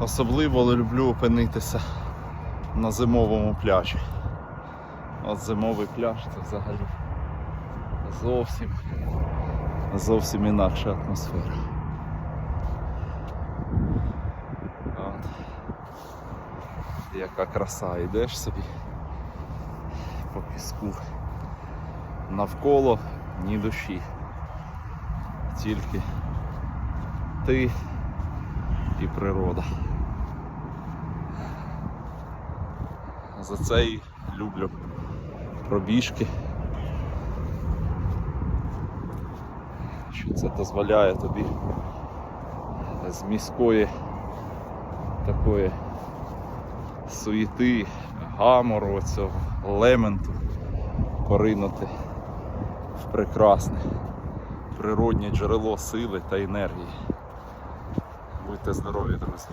Особливо люблю опинитися на зимовому пляжі. От зимовий пляж це взагалі зовсім зовсім інакша атмосфера. От. Яка краса, йдеш собі по піску. Навколо ні душі. Тільки ти і природа. За це і люблю пробіжки. Що це дозволяє тобі з міської такої суєти, гамору, цього лементу поринути в прекрасне природнє джерело сили та енергії. Будьте здорові, друзі.